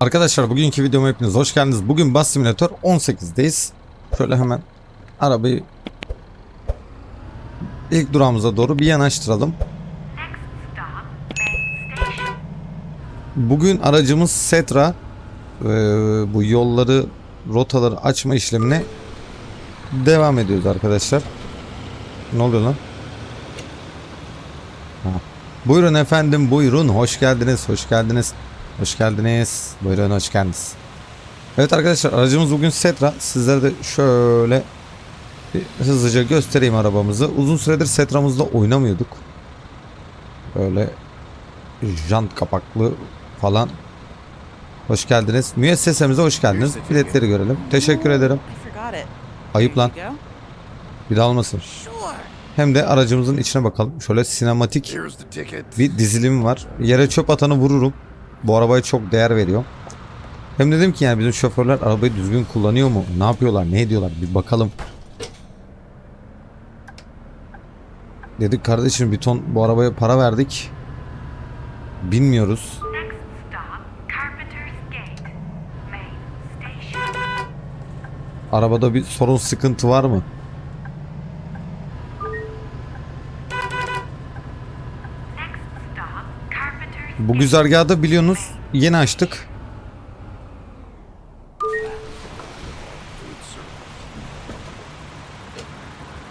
Arkadaşlar bugünkü videoma hepiniz hoş geldiniz. Bugün Bus Simulator 18'deyiz. Şöyle hemen arabayı ilk durağımıza doğru bir yanaştıralım. Bugün aracımız Setra. Ee, bu yolları, rotaları açma işlemine devam ediyoruz arkadaşlar. Ne oluyor lan? Ha. Buyurun efendim buyurun. Hoş geldiniz. Hoş geldiniz. Hoş geldiniz. Buyurun hoş geldiniz. Evet arkadaşlar aracımız bugün Setra. Sizlere de şöyle bir hızlıca göstereyim arabamızı. Uzun süredir Setra'mızda oynamıyorduk. Böyle jant kapaklı falan. Hoş geldiniz. Müessesemize hoş geldiniz. Biletleri görelim. Teşekkür ederim. Ayıp lan. Bir daha olmasın. Hem de aracımızın içine bakalım. Şöyle sinematik bir dizilim var. Yere çöp atanı vururum. Bu arabaya çok değer veriyor. Hem dedim ki yani bizim şoförler arabayı düzgün kullanıyor mu? Ne yapıyorlar? Ne ediyorlar? Bir bakalım. Dedik kardeşim bir ton bu arabaya para verdik. Bilmiyoruz. Arabada bir sorun sıkıntı var mı? Bu güzergahı biliyorsunuz yeni açtık.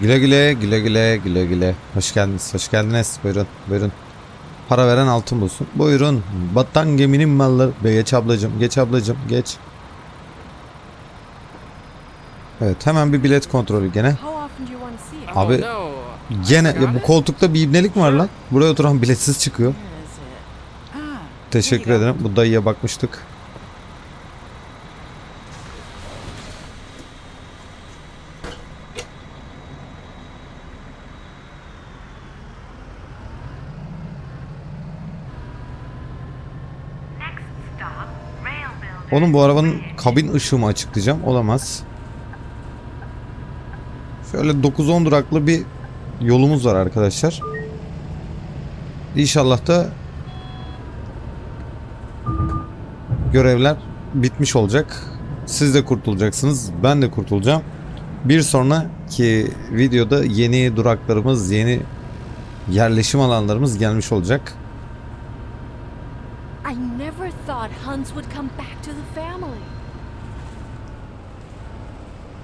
Güle güle güle güle güle güle. Hoş geldiniz hoş geldiniz. Buyurun buyurun. Para veren altın bulsun. Buyurun. Battan geminin malları. Be geç ablacım geç ablacım geç. Evet hemen bir bilet kontrolü gene. Abi Oh, gene ya bu koltukta bir ibnelik mi var lan? Buraya oturan biletsiz çıkıyor. Teşekkür ederim. Bu dayıya bakmıştık. Onun bu arabanın kabin ışığı mı açık diyeceğim. Olamaz. Şöyle 9-10 duraklı bir yolumuz var arkadaşlar. İnşallah da görevler bitmiş olacak. Siz de kurtulacaksınız. Ben de kurtulacağım. Bir sonraki videoda yeni duraklarımız, yeni yerleşim alanlarımız gelmiş olacak. I never thought Huns would come back to the family.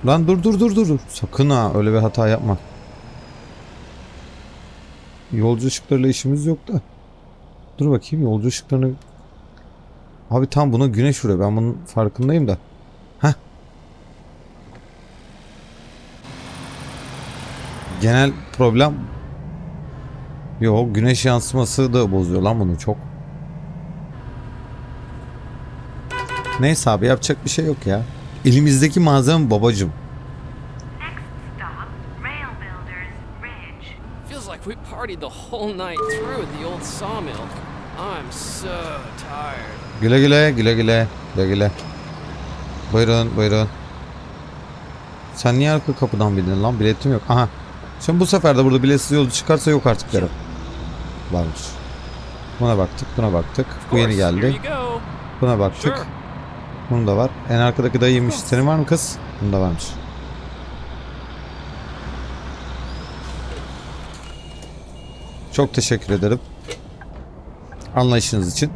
Lan dur dur dur dur dur. Sakın ha öyle bir hata yapma. Yolcu ışıklarıyla işimiz yok da. Dur bakayım yolcu ışıklarını... Abi tam buna güneş vuruyor. Ben bunun farkındayım da. Heh. Genel problem... Yok güneş yansıması da bozuyor lan bunu çok. Neyse abi yapacak bir şey yok ya. Elimizdeki malzeme babacım. We the whole night through the old sawmill. I'm so tired. Güle güle güle güle güle güle. Buyurun buyurun. Sen niye arka kapıdan bindin lan? Biletim yok. Aha. Şimdi bu sefer de burada biletsiz yolcu çıkarsa yok artık derim. Varmış. Buna baktık, buna baktık. Bu yeni geldi. Buna baktık. Bunun da var. En arkadaki dayıymış. Senin var mı kız? Bunun da varmış. Çok teşekkür ederim. Anlayışınız için.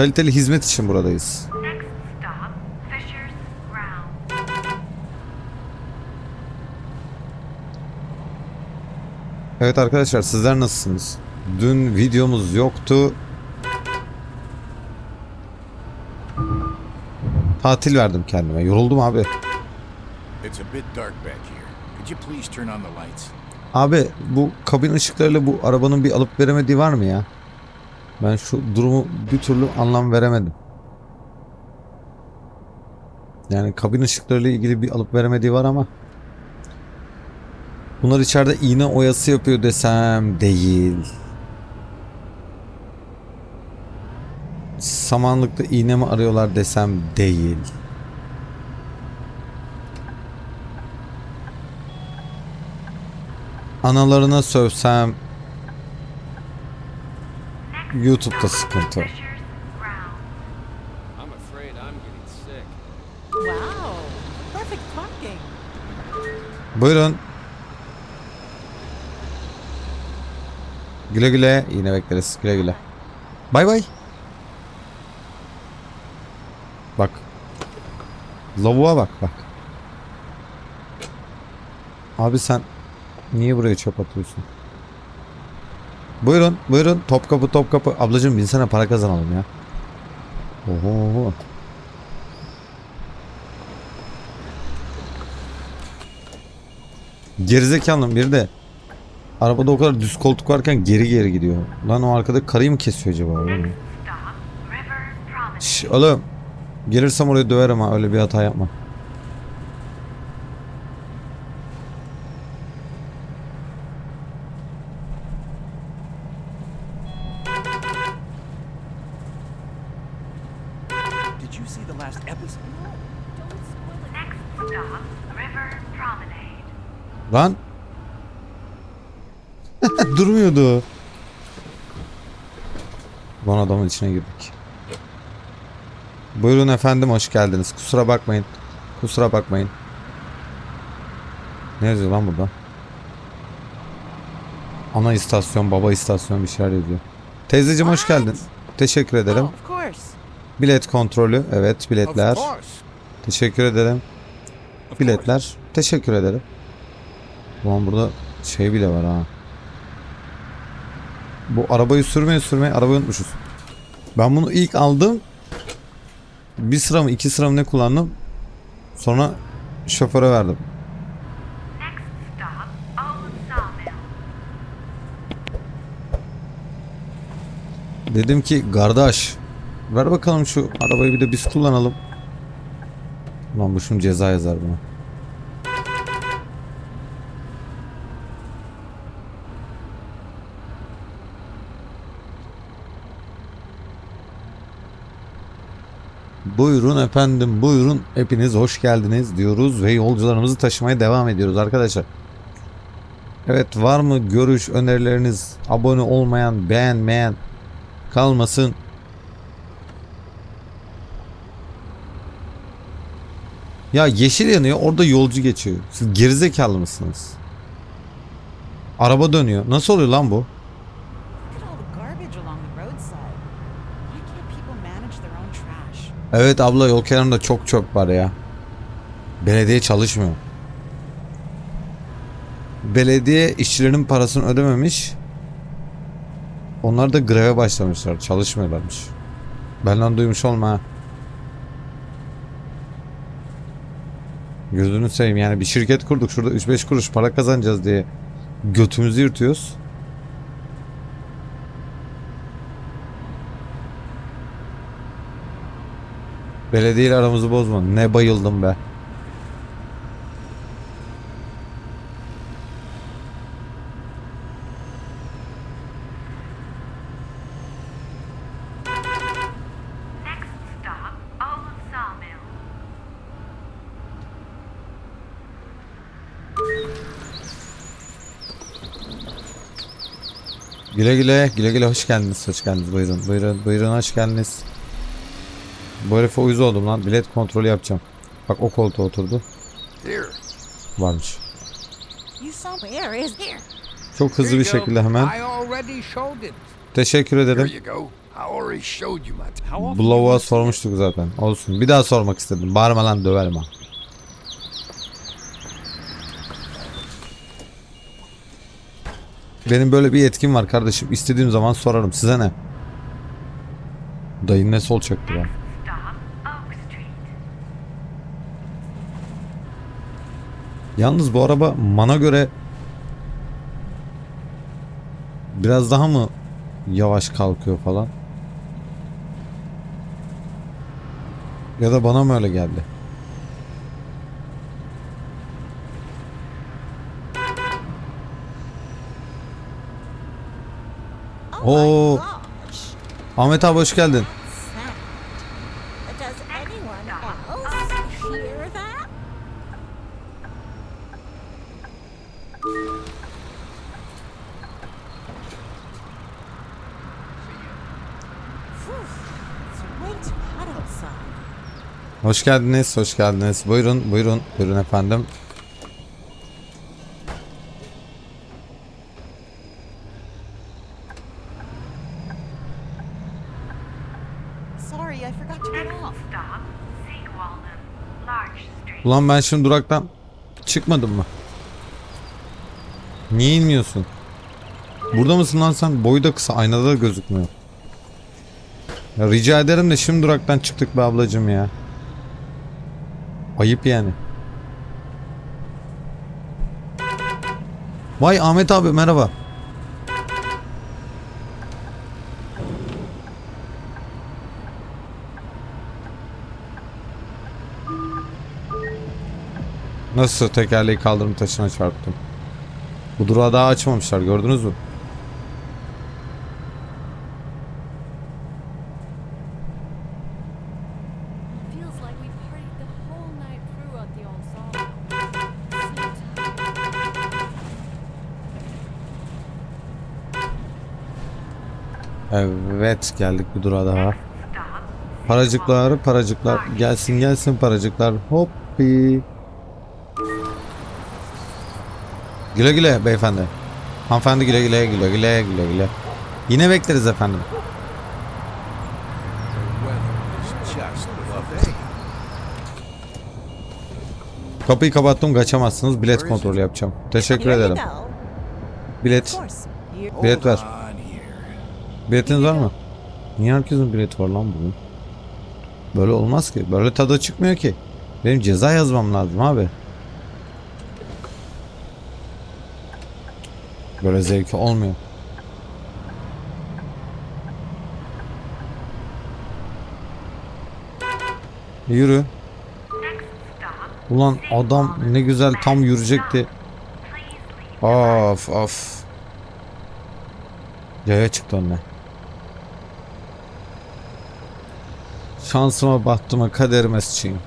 Kaliteli hizmet için buradayız. Evet arkadaşlar sizler nasılsınız? Dün videomuz yoktu. Tatil verdim kendime. Yoruldum abi. Abi bu kabin ışıklarıyla bu arabanın bir alıp veremediği var mı ya? Ben şu durumu bir türlü anlam veremedim. Yani kabin ışıklarıyla ilgili bir alıp veremediği var ama Bunlar içeride iğne oyası yapıyor desem değil. Samanlıkta iğne mi arıyorlar desem değil. Analarına sövsem YouTube'da sıkıntı. Fisher's Ground. I'm afraid I'm getting sick. Wow. Perfect parking. Buyurun. Güle güle. Yine bekleriz. Güle güle. Bay bay. Bak. Lavuğa bak bak. Abi sen niye buraya çöp atıyorsun? Buyurun, buyurun. Top kapı, top kapı. Ablacığım binsene para kazanalım ya. Oho. Gerizekalı bir de arabada o kadar düz koltuk varken geri geri gidiyor. Lan o arkada karıyı mı kesiyor acaba? Promenade. Şş, oğlum. Gelirsem oraya döverim ha öyle bir hata yapma. Did you see the last episode? Next stop River Promenade. Lan. Durmuyordu. Lan adamın içine girdik. Buyurun efendim hoş geldiniz. Kusura bakmayın. Kusura bakmayın. Ne yazıyor lan burada? Ana istasyon, baba istasyon bir şeyler yazıyor. Teyzeciğim hoş geldin. Teşekkür ederim. Oh, of course. Bilet kontrolü. Evet biletler. Teşekkür ederim. Biletler. Teşekkür ederim. Ulan burada şey bile var ha. Bu arabayı sürmeye sürmeye arabayı unutmuşuz. Ben bunu ilk aldım. Bir sıra mı iki sıra mı ne kullandım. Sonra şoföre verdim. Dedim ki kardeş ver bakalım şu arabayı bir de biz kullanalım. Ulan bu şimdi ceza yazar buna. Buyurun efendim buyurun hepiniz hoş geldiniz diyoruz ve yolcularımızı taşımaya devam ediyoruz arkadaşlar. Evet var mı görüş önerileriniz abone olmayan beğenmeyen kalmasın. Ya yeşil yanıyor orada yolcu geçiyor. Siz gerizekalı mısınız? Araba dönüyor. Nasıl oluyor lan bu? Evet abla yol kenarında çok çöp var ya. Belediye çalışmıyor. Belediye işçilerin parasını ödememiş. Onlar da greve başlamışlar. Çalışmıyorlarmış. Benden duymuş olma ha. Gözünü seveyim yani bir şirket kurduk şurada 3-5 kuruş para kazanacağız diye götümüzü yırtıyoruz. Belediyeyle aramızı bozma. Ne bayıldım be. Next stop Old Sawmill. Güle güle, güle güle hoş geldiniz, hoş geldiniz. Buyurun, buyurun, buyurun hoş geldiniz. Bu herife uyuz oldum lan. Bilet kontrolü yapacağım. Bak o koltuğa oturdu. Here. Varmış. You saw where is here? Çok hızlı bir şekilde hemen. I already showed it. Teşekkür ederim. you go. I already showed you my. How often Bu you lavuğa wanna see it? sormuştuk zaten. Olsun. Bir daha sormak istedim. Bağırma lan döverim ha. Benim böyle bir yetkim var kardeşim. İstediğim zaman sorarım. Size ne? Dayın ne sol çaktı lan. Yalnız bu araba mana göre biraz daha mı yavaş kalkıyor falan? Ya da bana mı öyle geldi? Oh. Oo. Ahmet abi hoş geldin. Hoş geldiniz, hoş geldiniz. Buyurun, buyurun, buyurun efendim. Ulan ben şimdi duraktan çıkmadım mı? Niye inmiyorsun? Burada mısın lan sen? Boyu da kısa, aynada da gözükmüyor. Ya rica ederim de şimdi duraktan çıktık be ablacım ya. Ayıp yani. Vay Ahmet abi merhaba. Nasıl tekerleği kaldırım taşına çarptım. Bu durağı daha açmamışlar gördünüz mü? Evet geldik bir durağa daha. Paracıklar paracıklar gelsin gelsin paracıklar hoppi. Güle güle beyefendi. Hanımefendi güle güle güle güle güle güle. Yine bekleriz efendim. Kapıyı kapattım kaçamazsınız bilet kontrolü yapacağım. Teşekkür ederim. Bilet. Bilet ver. Biletiniz var mı? Niye herkesin bileti var lan bugün? Böyle olmaz ki. Böyle tadı çıkmıyor ki. Benim ceza yazmam lazım abi. Böyle zevki olmuyor. Yürü. Ulan adam ne güzel tam yürüyecekti. Of of. Yaya çıktı önüne. Şansıma bahtıma kaderime sıçayım.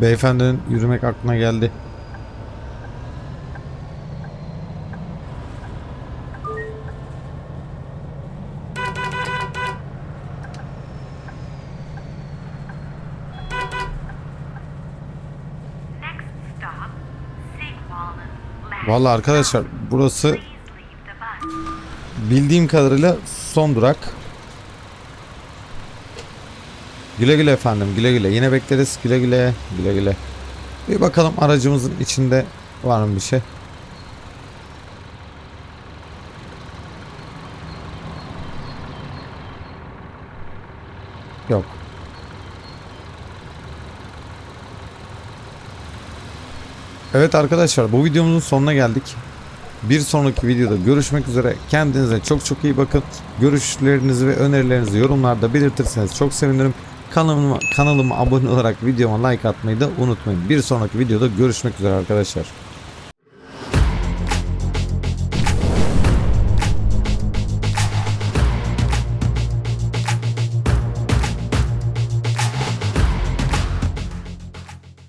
Beyefendinin yürümek aklına geldi. Vallahi arkadaşlar burası bildiğim kadarıyla son durak. Güle güle efendim güle güle. Yine bekleriz güle güle güle güle. Bir bakalım aracımızın içinde var mı bir şey. Yok. Evet arkadaşlar bu videomuzun sonuna geldik. Bir sonraki videoda görüşmek üzere. Kendinize çok çok iyi bakın. Görüşlerinizi ve önerilerinizi yorumlarda belirtirseniz çok sevinirim. Kanalıma, kanalıma abone olarak videoma like atmayı da unutmayın. Bir sonraki videoda görüşmek üzere arkadaşlar.